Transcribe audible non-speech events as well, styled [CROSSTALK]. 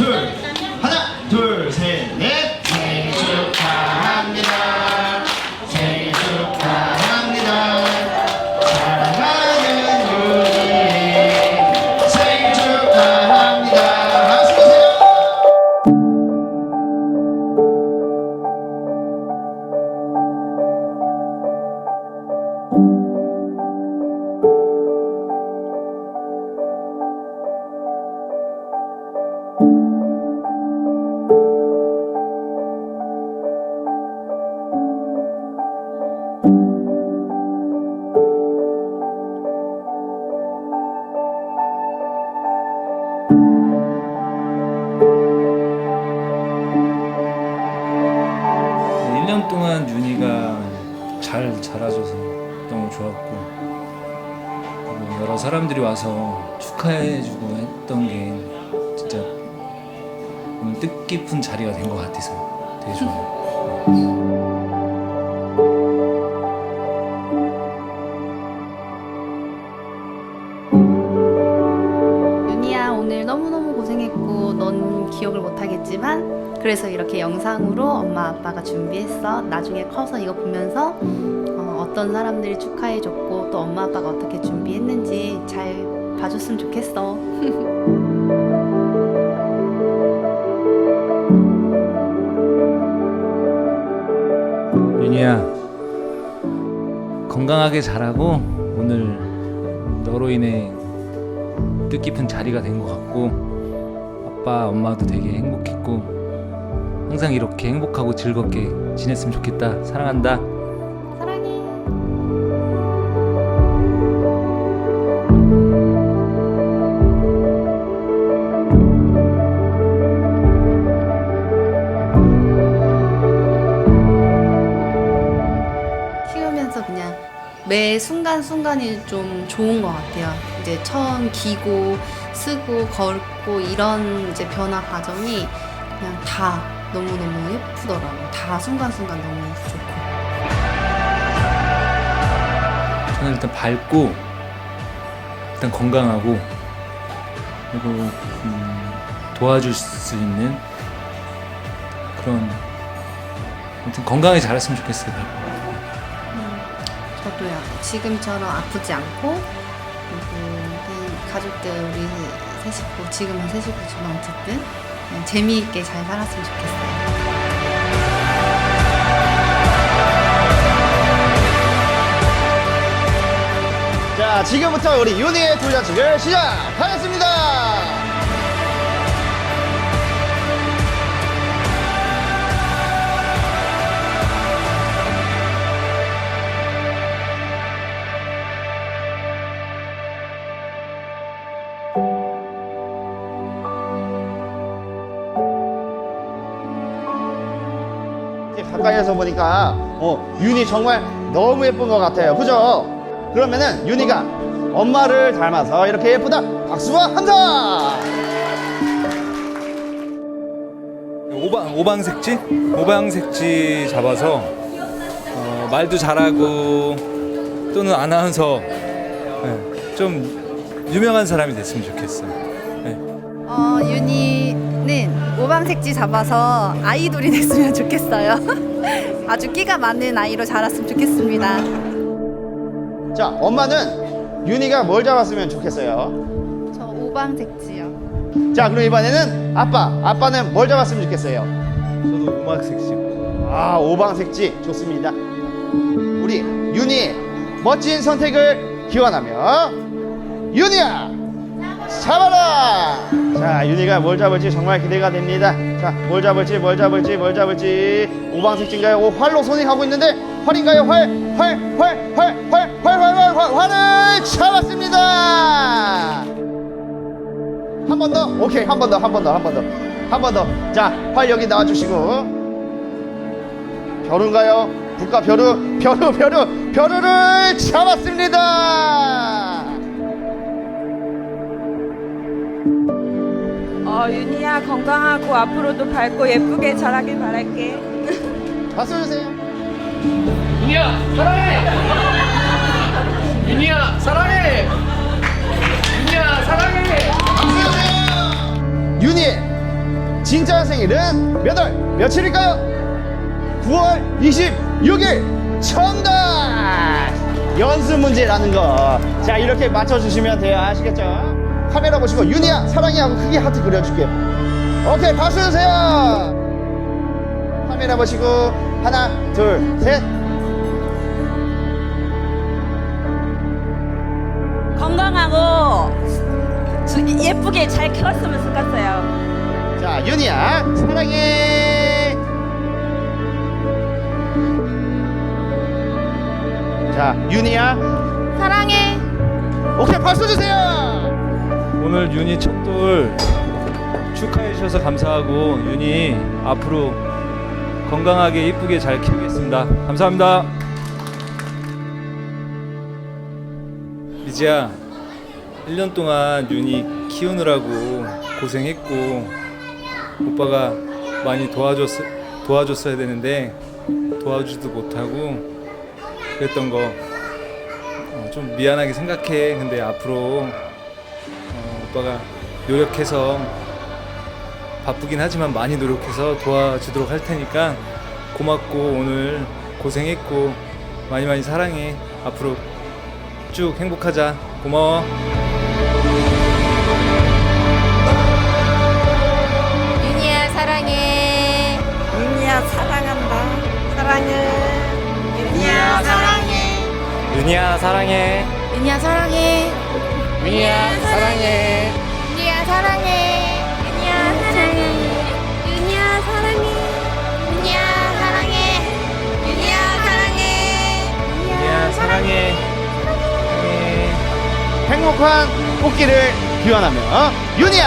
둘 1년 동안 윤희가 잘 자라줘서 너무 좋았고 여러 사람들이 와서 축하해주고 했던 게 진짜 뜻깊은 자리가 된 것 같아서 되게 좋아요. 기억을 못하겠지만 그래서 이렇게 영상으로 엄마 아빠가 준비했어. 나중에 커서 이거 보면서 어, 떤 사람들이 축하해줬고 또 엄마 아빠가 어떻게 준비했는지 잘 봐줬으면 좋겠어. [LAUGHS] 윤희야 건강하게 자라고 오늘 너로 인해 뜻깊은 자리가 된 것 같고 아빠 엄마도 되게 행복했고 항상 이렇게 행복하고 즐겁게 지냈으면 좋겠다. 사랑한다 매 순간순간이 좀 좋은 것 같아요. 이제 처음 기고 쓰고 걷고 이런 이제 변화 과정이 그냥 다 너무너무 예쁘더라고요. 다 순간순간 너무 좋고. 저는 일단 밝고 일단 건강하고 그리고 음, 도와줄 수 있는 그런 아무튼 건강하게 자랐으면 좋겠어요. 저도요. 지금처럼 아프지 않고 그리고 가족들 우리 세 식구 지금은 세 식구지만 어쨌든 재미있게 잘 살았으면 좋겠어요. 자 지금부터 우리 윤희의 돌잔치를 시작하겠습니다 가까이에서 보니까 어, 윤이 정말 너무 예쁜 것 같아요. 그죠? 그러면은 윤이가 엄마를 닮아서 이렇게 예쁘다. 박수와 함성! 오방 오방색지 오방색지 잡아서 어, 말도 잘하고 또는 아나운서 네, 좀 유명한 사람이 됐으면 좋겠어요. 네. 어, 윤희는 오방색지 잡아서 아이돌이 됐으면 좋겠어요. [LAUGHS] 아주 끼가 많은 아이로 자랐으면 좋겠습니다. 자, 엄마는 윤이가 뭘 잡았으면 좋겠어요. 저 오방색지요. 자, 그럼 이번에는 아빠. 아빠는 뭘 잡았으면 좋겠어요. 저도 오방색지. 아, 오방색지. 좋습니다. 우리 윤이 멋진 선택을 기원하며 윤이야! 잡아라! 자, 윤이가 뭘 잡을지 정말 기대가 됩니다. 자, 뭘 잡을지, 뭘 잡을지, 뭘 잡을지. 오방색지인가요? 오, 활로 손이 가고 있는데, 활인가요? 활, 활, 활, 활, 활, 활, 활, 활, 활, 활을 잡았습니다! 한 번 더? 오케이, 한 번 더, 한 번 더, 한 번 더. 한 번 더. 자, 활 여기 나와주시고. 벼루인가요? 국가 벼루, 벼루, 벼루, 벼루를 잡았습니다! 어, 윤희야 건강하고 앞으로도 밝고 예쁘게 자라길 바랄게. 박수 주세요. 윤희야 사랑해 윤희야 사랑해 윤희야 사랑해 박수 주세요. 윤희, 진짜 생일은 몇 월 며칠일까요? 9월 26일 정답! 연습 문제라는 거. 자, 이렇게 맞춰주시면 돼요. 아시겠죠? 카메라 보시고, 윤희야, 사랑해 하고 크게 하트 그려줄게요. 오케이, 박수 주세요! 카메라 보시고, 하나, 둘, 셋. 건강하고 주- 예쁘게 잘 키웠으면 좋겠어요. 자, 윤희야, 사랑해! 자, 윤희야, 사랑해. 오케이, 박수 주세요! 오늘 윤희 첫돌 축하해 주셔서 감사하고 윤희 앞으로 건강하게 이쁘게 잘 키우겠습니다. 감사합니다. 미지야, 1년 동안 윤희 키우느라고 고생했고 오빠가 많이 도와줬 도와줬어야 되는데 도와주지도 못하고 그랬던 거 좀 미안하게 생각해. 근데 앞으로 어, 오빠가 노력해서 바쁘긴 하지만 많이 노력해서 도와주도록 할 테니까 고맙고 오늘 고생했고 많이 많이 사랑해 앞으로 쭉 행복하자 고마워 윤희야 사랑해. 윤희야 사랑한다. 사랑해. 윤희야 사랑해. 윤희야 사랑해 윤희야 사랑해. 윤희야 사랑해. 윤희야 사랑해. 윤희야 사랑해. 윤희야 사랑해. 윤희야 사랑해. 윤희야 사랑해. 윤희야 사랑해 사랑해 행복한 꽃길을 기원하며, 윤희야,